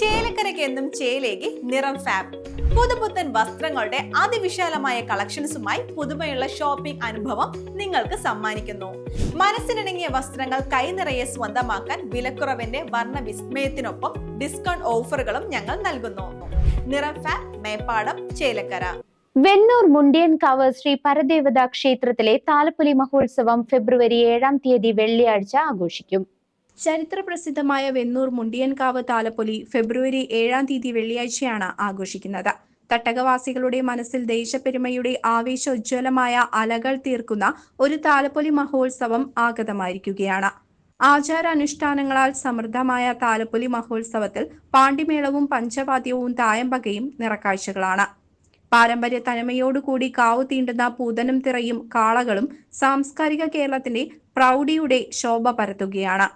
ചേലക്കരയ്ക്ക് എന്നും ചേലേക്ക് നിറം ഫാബ്. പുതുപുത്തൻ വസ്ത്രങ്ങളുടെ അതിവിശാലമായ കളക്ഷൻസുമായി പുതുമയുള്ള ഷോപ്പിംഗ് അനുഭവം നിങ്ങൾക്ക് സമ്മാനിക്കുന്നു. മനസ്സിനിണങ്ങിയ വസ്ത്രങ്ങൾ കൈനിറയെ സ്വന്തമാക്കാൻ വിലക്കുറവിന്റെ വർണ വിസ്മയത്തിനൊപ്പം ഡിസ്കൗണ്ട് ഓഫറുകളും ഞങ്ങൾ നൽകുന്നു. നിറം ഫാബ് മേപ്പാടം ചേലക്കര. വെണ്ണൂർ മുണ്ടിയൻകാവ് ശ്രീ പരദേവത ക്ഷേത്രത്തിലെ താലപ്പൊലി മഹോത്സവം ഫെബ്രുവരി ഏഴാം തീയതി വെള്ളിയാഴ്ച ആഘോഷിക്കും. ചരിത്രപ്രസിദ്ധമായ വെന്നൂർ മുണ്ടിയൻകാവ് താലപ്പൊലി ഫെബ്രുവരി ഏഴാം തീയതി വെള്ളിയാഴ്ചയാണ് ആഘോഷിക്കുന്നത്. തട്ടകവാസികളുടെ മനസ്സിൽ ദേശപ്പെരുമയുടെ ആവേശോജ്വലമായ അലകൾ തീർക്കുന്ന ഒരു താലപ്പൊലി മഹോത്സവം ആഗതമായിരിക്കുകയാണ്. ആചാരാനുഷ്ഠാനങ്ങളാൽ സമൃദ്ധമായ താലപ്പൊലി മഹോത്സവത്തിൽ പാണ്ടിമേളവും പഞ്ചവാദ്യവും തായമ്പകയും നിറക്കാഴ്ചകളാണ്. പാരമ്പര്യ തനിമയോടുകൂടി കാവ് തീണ്ടുന്ന പൂതനും തിറയും കാളകളും സാംസ്കാരിക കേരളത്തിന്റെ പ്രൗഢിയുടെ ശോഭ പരത്തുകയാണ്.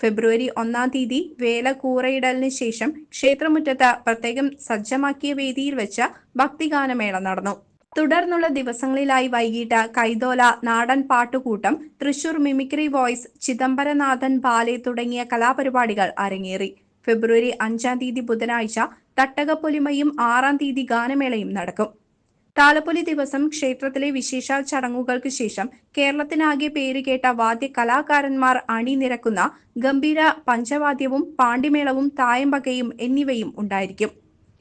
ഫെബ്രുവരി ഒന്നാം തീയതി വേല കൂറയിടലിന് ശേഷം ക്ഷേത്രമുറ്റത്ത് പ്രത്യേകം സജ്ജമാക്കിയ വേദിയിൽ വെച്ച് ഭക്തിഗാനമേള നടന്നു. തുടർന്നുള്ള ദിവസങ്ങളിലായി വൈകിട്ട് കൈതോല നാടൻ പാട്ടുകൂട്ടം Thrissur mimicry voice Chidambaranathan ballet തുടങ്ങിയ കലാപരിപാടികൾ അരങ്ങേറി. ഫെബ്രുവരി അഞ്ചാം തീയതി ബുധനാഴ്ച തട്ടകപ്പൊലിമയും ആറാം തീയതി ഗാനമേളയും നടക്കും. താലപ്പൊലി ദിവസം ക്ഷേത്രത്തിലെ വിശേഷാൽ ചടങ്ങുകൾക്ക് ശേഷം കേരളത്തിനാകെ പേരുകേട്ട വാദ്യ കലാകാരന്മാർ അണിനിരക്കുന്ന ഗംഭീര പഞ്ചവാദ്യവും പാണ്ടിമേളവും തായമ്പകയും എന്നിവയും ഉണ്ടായിരിക്കും.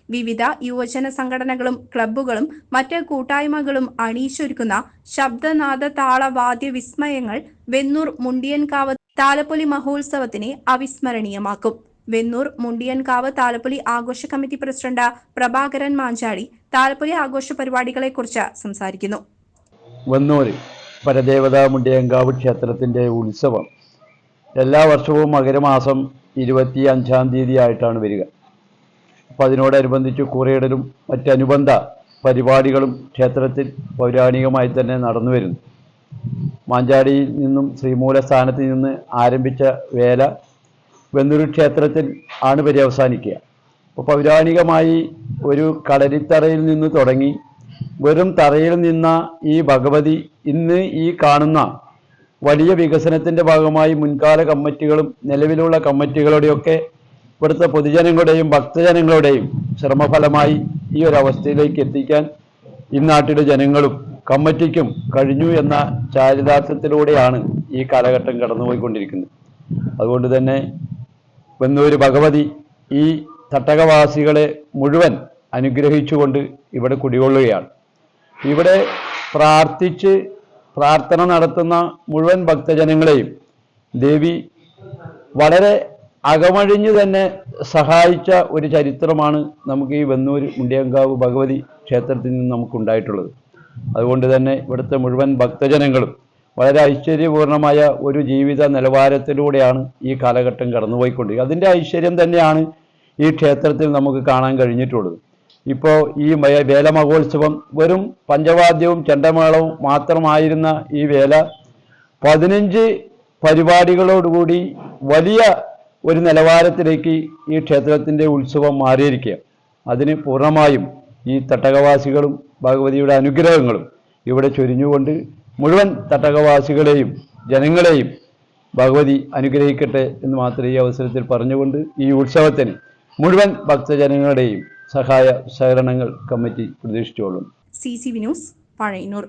വിവിധ യുവജന സംഘടനകളും ക്ലബ്ബുകളും മറ്റ് കൂട്ടായ്മകളും അണിയിച്ചൊരുക്കുന്ന ശബ്ദനാദ താള വാദ്യ വിസ്മയങ്ങൾ വെന്നൂർ മുണ്ടിയൻകാവ് താലപ്പൊലി മഹോത്സവത്തിനെ അവിസ്മരണീയമാക്കും. വെന്നൂർ മുണ്ടിയൻകാവ് താലപ്പൊലി ആഘോഷ കമ്മിറ്റി പ്രസിഡന്റ് പ്രഭാകരൻ മാഞ്ചാടി താലപ്പൊലി ആഘോഷ പരിപാടികളെക്കുറിച്ച് സംസാരിക്കുന്നു. വെന്നൂരിൽ പരദേവതാ മുണ്ടിയങ്കാവ് ക്ഷേത്രത്തിന്റെ ഉത്സവം. എല്ലാ വർഷവും മകരമാസം ഇരുപത്തി അഞ്ചാം തീയതി ആയിട്ടാണ് വരിക. അപ്പോൾ അതിനോടനുബന്ധിച്ച് കൂറയിടലും മറ്റനുബന്ധ പരിപാടികളും ക്ഷേത്രത്തിൽ പൗരാണികമായി തന്നെ നടന്നു വരുന്നു. മാഞ്ചാടിയിൽ നിന്നും ശ്രീമൂലസ്ഥാനത്ത് നിന്ന് ആരംഭിച്ച വേല വെന്നൂർ ക്ഷേത്രത്തിൽ ആണ് പര്യവസാനിക്കുക. അപ്പോൾ പൗരാണികമായി ഒരു കളരിത്തറയിൽ നിന്ന് തുടങ്ങി വെറും തറയിൽ നിന്ന ഈ ഭഗവതി ഇന്ന് ഈ കാണുന്ന വലിയ വികസനത്തിന്റെ ഭാഗമായി മുൻകാല കമ്മിറ്റികളും നിലവിലുള്ള കമ്മിറ്റികളുടെയൊക്കെ ഇവിടുത്തെ പൊതുജനങ്ങളുടെയും ഭക്തജനങ്ങളുടെയും ശ്രമഫലമായി ഈ ഒരു അവസ്ഥയിലേക്ക് എത്തിക്കാൻ ഈ നാട്ടിലെ ജനങ്ങളും കമ്മിറ്റിക്കും കഴിഞ്ഞു എന്ന ചാരിതാർത്ഥ്യത്തിലൂടെയാണ് ഈ കാലഘട്ടം കടന്നുപോയിക്കൊണ്ടിരിക്കുന്നത്. അതുകൊണ്ട് തന്നെ വെന്നൂര് ഭഗവതി ഈ തട്ടകവാസികളെ മുഴുവൻ അനുഗ്രഹിച്ചുകൊണ്ട് ഇവിടെ കുടികൊള്ളുകയാണ്. ഇവിടെ പ്രാർത്ഥിച്ച് പ്രാർത്ഥന നടത്തുന്ന മുഴുവൻ ഭക്തജനങ്ങളെയും ദേവി വളരെ അകമഴിഞ്ഞു തന്നെ സഹായിച്ച ഒരു ചരിത്രമാണ് നമുക്ക് ഈ വെന്നൂർ മുണ്ടിയങ്കാവ് ഭഗവതി ക്ഷേത്രത്തിൽ നിന്ന് നമുക്കുണ്ടായിട്ടുള്ളത്. അതുകൊണ്ട് തന്നെ ഇവിടുത്തെ മുഴുവൻ ഭക്തജനങ്ങളും വളരെ ഐശ്വര്യപൂർണമായ ഒരു ജീവിത നിലവാരത്തിലൂടെയാണ് ഈ കാലഘട്ടം കടന്നുപോയിക്കൊണ്ടിരിക്കുക അതിന്റെ ഐശ്വര്യം തന്നെയാണ് ഈ ക്ഷേത്രത്തിൽ നമുക്ക് കാണാൻ കഴിഞ്ഞിട്ടുള്ളത്. ഇപ്പോൾ ഈ വേല മഹോത്സവം വെറും പഞ്ചവാദ്യവും ചെണ്ടമേളവും മാത്രമായിരുന്ന ഈ വേല പതിനഞ്ച് പരിപാടികളോടുകൂടി വലിയ ഒരു നിലവാരത്തിലേക്ക് ഈ ക്ഷേത്രത്തിന്റെ ഉത്സവം മാറിയിരിക്കുക അതിന് പൂർണമായും ഈ തട്ടകവാസികളും ഭഗവതിയുടെ അനുഗ്രഹങ്ങളും ഇവിടെ ചൊരിഞ്ഞുകൊണ്ട് മുഴുവൻ തട്ടകവാസികളെയും ജനങ്ങളെയും ഭഗവതി അനുഗ്രഹിക്കട്ടെ എന്ന് മാത്രം ഈ അവസരത്തിൽ പറഞ്ഞുകൊണ്ട് ഈ ഉത്സവത്തിന് മുഴുവൻ ഭക്തജനങ്ങളുടെയും സഹായ സഹകരണങ്ങൾ committee പ്രതീക്ഷിച്ചോളും C C V news Pazhayannur.